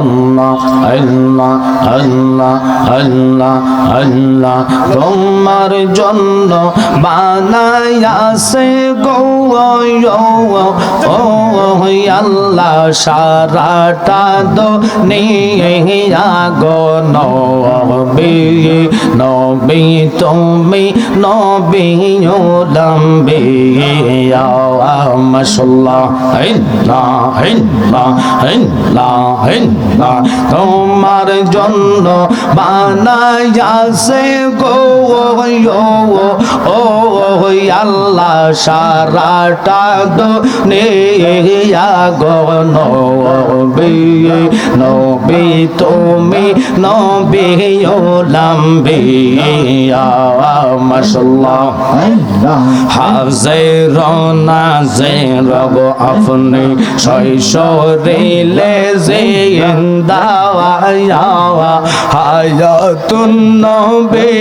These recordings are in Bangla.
আল্লাহ আল্লাহ আল্লাহ আল্লাহ আল্লাহ। তোমার জন্য বানায়াছে গো ও আল্লাহ, সারাটা দো নিয়া গো নবী নবী তুমি নবী লম্বী মাশাল্লাহ আল্লাহ আল্লাহ আল্লাহ আল্লাহ তোমার জন্য বানায়াছে গো ও আল্লাহ সারাটা দো নিয়া গো, নবী তুমি নবী লম্বী মাশাল্লাহ হাজির, নাজির গো আপনি শৈশরিলে জিন্দাওয়া হায়াতুন নবী,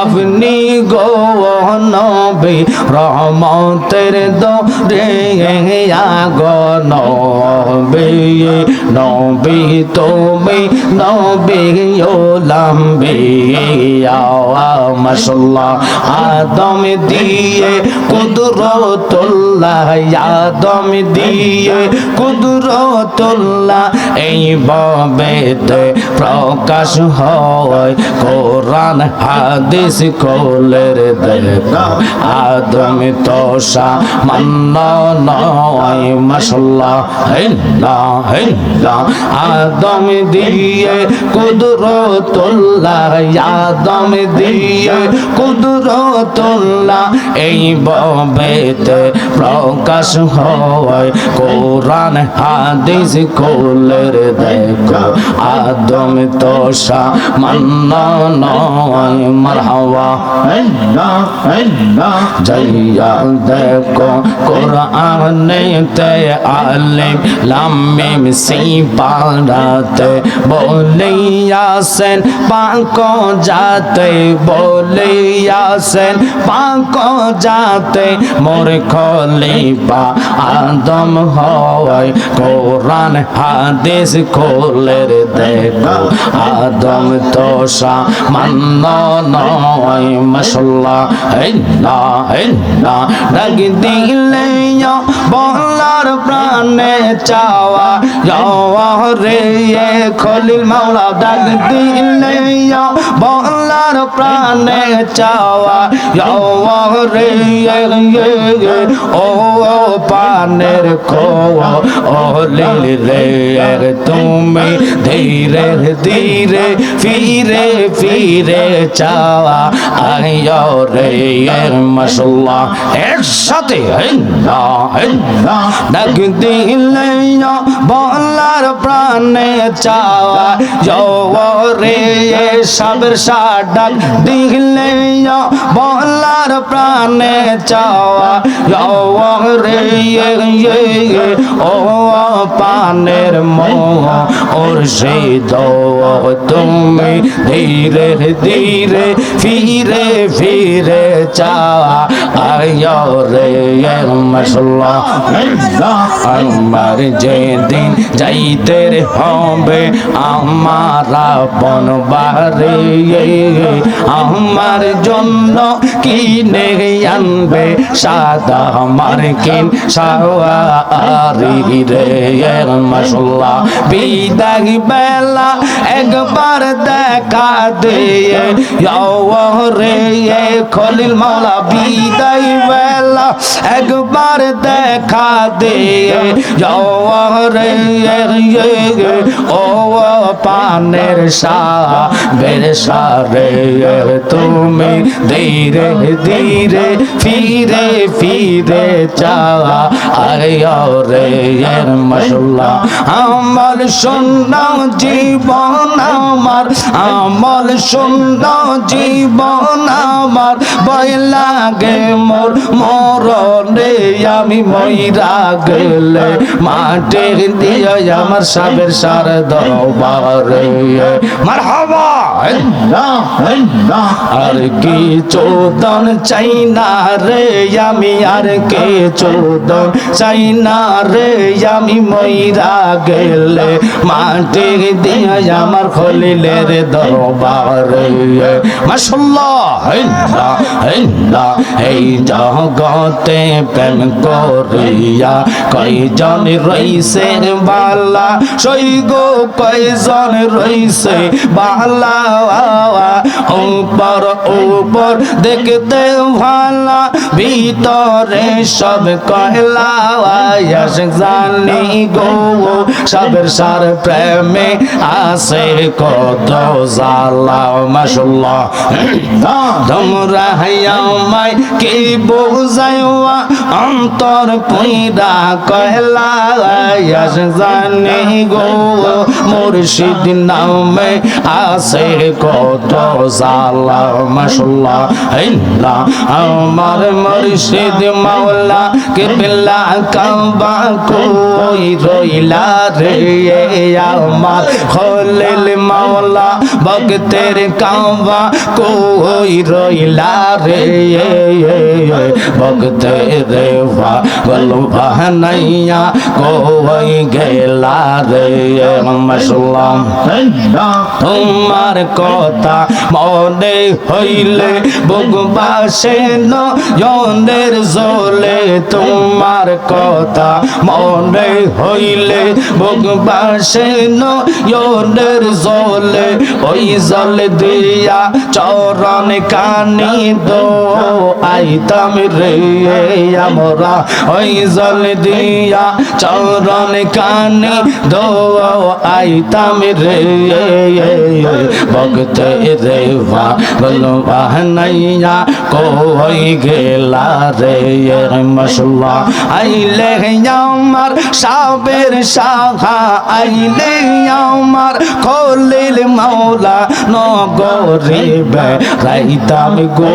আপনি গো নবী, রহমতের দরে গো নবী নবী তুমি নবী লম্বী মাশাল্লাহ আদম দিয়ে কুদরতুল্লাহ, আদম দিয়ে কুদরতুল্লাহ, এই ববেতে প্রকাশ হয়। কোরআন, হাদিস, কোলের দেখা আদম তোষা মান্ন নয়। মাশাল্লাহ হেল্লা হেল্লা। আদম দিয়ে কুদরতুল্লাহ, আদম দিয়ে কুদরতুল্লাহ। এই ববেতে প্রকাশ হয়। কোরআন, হাদিস, কোলের দেখো আদম তোষা মান্ন নয় মারহাওয়া জইয়া দেখো কোরআনেতে আলিম লামিম সিপারাতে বলিয়াছেন পাক যাতে বলিয়াছেন পাক যাতে মোর খলিফা আদম হয়। কোরআন হাদিস খোলের দেখো, আদম তোষা মান্ন নয় মশলা হেল্লা হেল্লা। ডাক দিলে বলার প্রাণে চাওয়া যাওয়া রে খলিল মাওলা। ডাক দিলে বলার প্রাণে চাওয়া। রে ও পানের খো ও লিল রে তুমি ধীরে ধীরে ফিরে ফিরে চাওয়া। আইও রে মশলা এর সাথে ডাক দিলে বলার প্রাণে চাওয়া। রে সাবের সা ডাক দিলে বলার প্রাণে চাওয়া রে ও পানের মোহ ওর সে তুমি ধীরে ধীরে ফিরে ফিরে চাওয়া। আয় রে মশলা আমার যেদিন যাইতে হবে, আমার বনবারে আমার জন্য কিনে আনবে সাদা আমার কিন রে বিদায় বেলা একবার দেখা দিয়ে রে খলিল মাওলা, বিদায় বেলা একবার দেখা দিয়ে ও পানের সা বেরসা রে তুমি ধীরে ধীরে ফিরে ফিরে চা আয় রে এর মশলা আমার শূন্য জীবন আমার, আমল শূন্য জীবন আমার। ভয় লাগে মোর মরণে আমি মইরা গেলে, মাটির দিয়ে আমার সাবের সার দরবার। রে মারহাবা আর কি চোদন চাই না রে, আমি আর কে চোদন চাই না রে, আমি মইরা গেলে মাটি দিয়ে আমার খলিলের দরবারে। এই জগতে প্রেম করিয়া কয়জন রইছে বালা? সৈগ কয়জন রইছে বালা? উপর উপর দেখতে ভালা, ভিতরে সব কয়লা জানি গো, সবের সার প্রেমে আসে কত জালা মাশাল্লাহ তোমরা হাইয়ামাই কি বোঝাইওয়া? অন্তর পুইরা কয়লা জানি গো, মুর্শিদ নামে আসে কত জালা মাশাল্লাহ হিন্দা আমার মুর্শিদ মাওলা কিবলা কাবা কই রইলা রে আমার খলিল মাওলা ভক্তের কাবা কই রইলা রে ভক্তের ভা গল বাহানাইয়া কই গেলা রে মাশাল্লাহ তোমার কথা মনে হইলে বুকবাসে নয়নের জলে তোমার কথা মনে হইলে বুকবাসে নয়নের জলে ওই জল দিয়া চরণ কানি দো, আইতাম রে আমরা। ওই জল দিয়া চরণ কানি দো, আইতাম রে। ভক্ত রে, ভা বলো বাহনাইয়া কই গেলা রে মশলা আইলে আমার সাবের শাখা আইলে আমার খলিল মাওলা নগরে রাইতাম গো।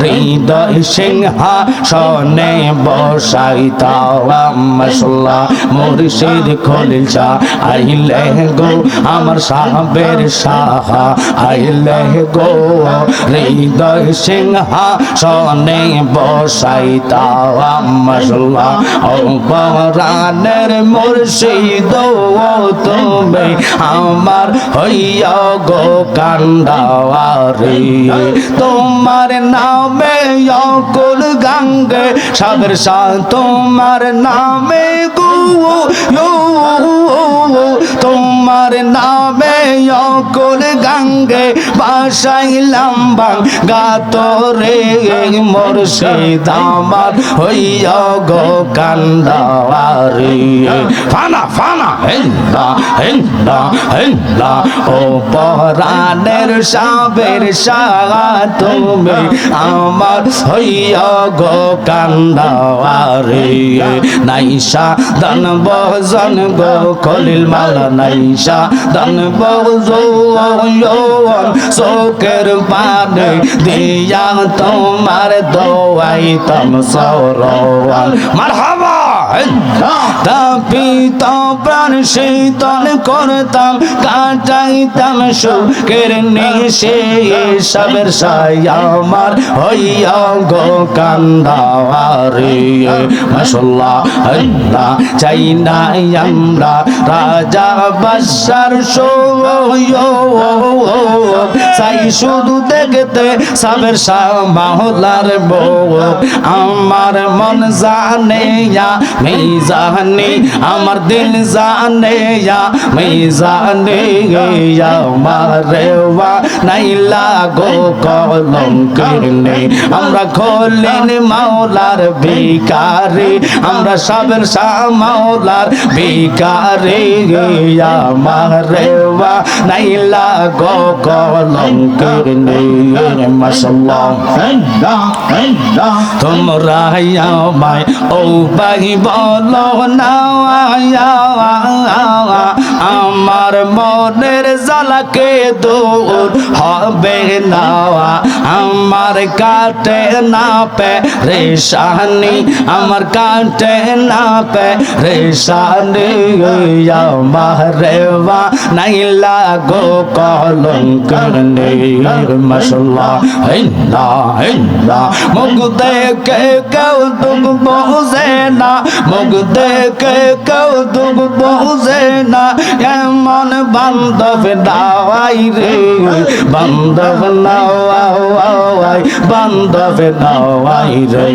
হৃদয় সিংহা সনে বসাইতাম মশলা মুর্শিদ খলিল শাহ। আইলে গো আমার সাবের সাহা, আইলে গো, হৃদয় সিংহা সনে বসাইতাম মশলা ও পরাণের মুর্শিদ তুমি আমার হইয়া গো কান্দাওয়ারে। তোমার নামে অকুল গঙ্গে সাগর সা তোমার নামে গো তোমার নামে অকুল গঙ্গে বাসাইলাম বাং গাতরে মুর্শিদ আমার হইয়া গো কান্দাওয়ারে ফানা ফানা, হেন্দা হেন্দা হেন্দা, ও পরাণের সাবের সাগা তুমি আমার হইয়া গো কান্দাওয়ারে নাইসা দান বজন গো খলিল মালা নাইসা দান চোখের পানে দিয়া তোমার দোয়াইতাম সরওয়াল মারহাবা তাপিত প্রাণ শীতল করতাম কাটাইতাম সুখের নিশে সবের সাই আমার হইয়া গো কান্দাওয়ারে। মাশাল্লাহ আল্লাহ, চাই না আমরা রাজা বাসার চাই শুধু দেখতে সাবের শাহ মাহলার বউ। আমার মন জানে আমি জানি আমার দিল জানে আমি জানি আমার রেওয়া নাইলা গো কলম কিনে। আমরা খোলেন মাওলার বিকারে আমরা সাবের শাহ মাওলার বিকারে আমার রেওয়া নাইলা গো কলম কিনে। মাশাল্লাহ। তোমরা আমায় ও বাহিব না আমার মনের জ্বালাকে দূর হবে না। আমার কাটে না পে রেশানি আমার কাটে না পে রেশানি আমার রেবা নাইলা গো কলঙ্ক মশলা হিন্দা হিন্দা মুখ দেখে কেউ দুঃখ বহুজে না। মুখ দেখে কেউ দুঃখ বহুজে না, এমন বান্ধব দাওয়াই রে। বান্ধব নাওয়াই বান্ধব নাওয়াই রে।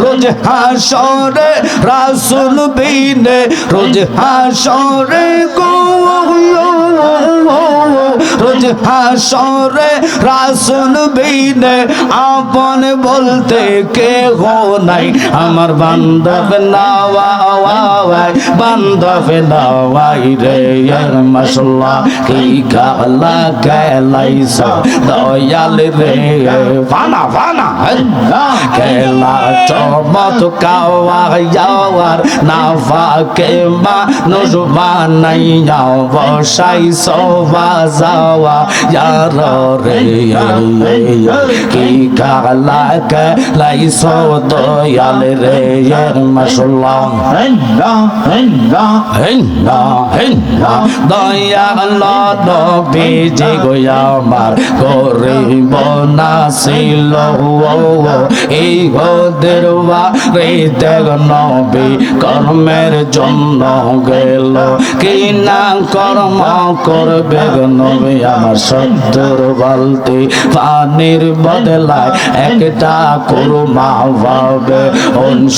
রোজ হাসরে রাসুল বিনে, রোজ হাসরে গো রোজ হাসরে রাসুল বিনে আপন বলতে কে হো নাই। আমার বান্ধব নাওয়াই বান্ধব নাওয়াই রে মশলা কি গালা গেলাইসা দয়াল রে। ফানা ফানা কেলা চমত কাওয়া যাওয়ার না ফাকে মা নজমা নাই যাও বসাই সবা যাওয়া ইয়ার রে কি গালা গেলাইস দয়াল রে মশলা হেন্না হেন্না দয়াল নবীজি গো আমার গরিব এই রে দেগ নবী, কর্মের জন্য গেল, কি না কর্ম করবে নবী আমার সত্তর বালতি। পানির বদলায় একটা কুরমা পাবে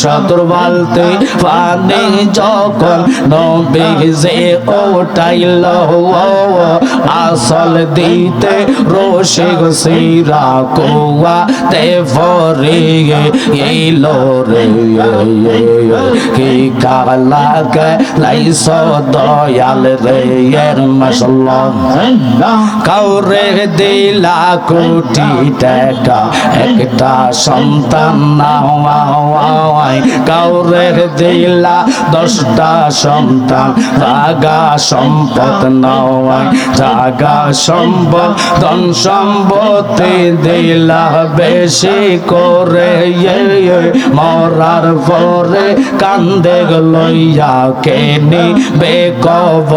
সত্তর বালতি পানি যখন নবী যে ওটাইল আসল দিতে রসিক সিরা কুয়া তে ফরে এইলো রে কি কালা কে দয়াল রে, এর মশলা কাউরে দিলা কোটি টাকা, একটা সন্তান না কাউরে দিলা দশটা সন্তান, জাগা সম্পদ নয় জাগা সম্পদ, ধন সম্পত্তি দিলা বেশি করে মরার পরে কান্দে লইয়া কেনি বেকব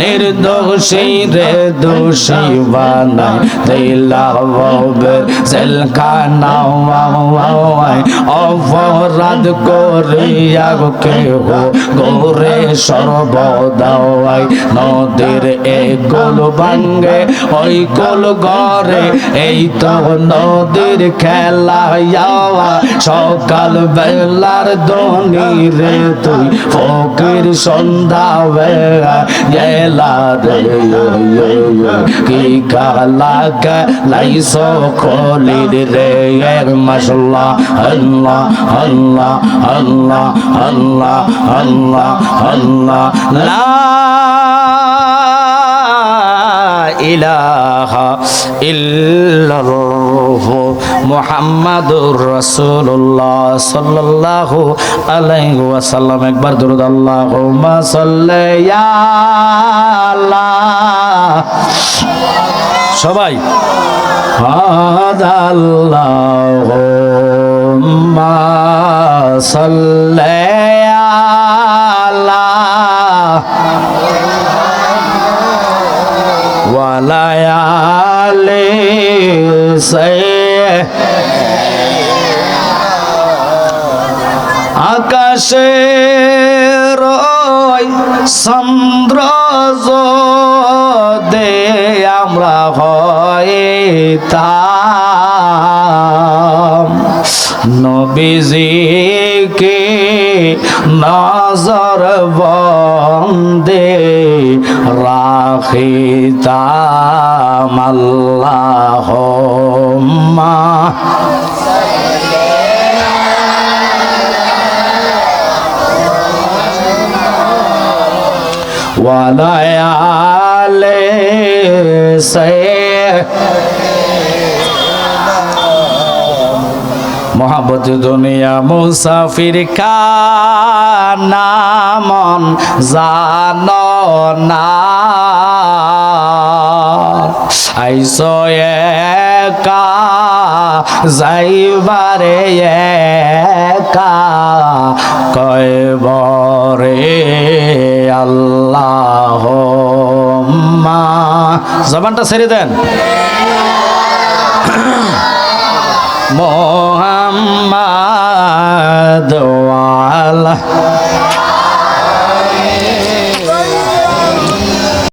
নির্দোষী রে দোষী বানাই দিলা ববে জেলখানা অপরাধ করিয়া কেহ গোরে সর্বদাওয়াই নদীর এ গোল ভাঙ্গে ওই গোল ঘরে এই তো নদীর খেলা সকাল বেলার ধনী রে তুই, ফকির সন্ধ্যা বেলা গেলা রে। কি কালা লাইস খলির রে? এর মশলা আল্লাহ আল্লাহ আল্লাহ আল্লাহ আল্লাহ আল্লাহ। লা ইলাহা ইল্লাল্লাহ মুহাম্মাদুর রাসূলুল্লাহ সাল্লাল্লাহু আলাইহি ওয়াসাল্লাম। একবার দরুদ আল্লাহুম্মা সাল্লি ইয়া সবাই। আল্লাহুম্মা সাল্লি ওয়ালায়ালে আকাশে রয় চন্দ্র দে আমরা হইতাম নবীজিকে নজর বন্দে রাখিতাম আল্লাহ ওয়ালায়ালে সে মোহাম্মত দুনিয়া মুসাফির নামন জান না। যাইবারে একা কয়বরে আল্লাহ জবানটা ছেড়ে দেন। মোহাম্মদ আলা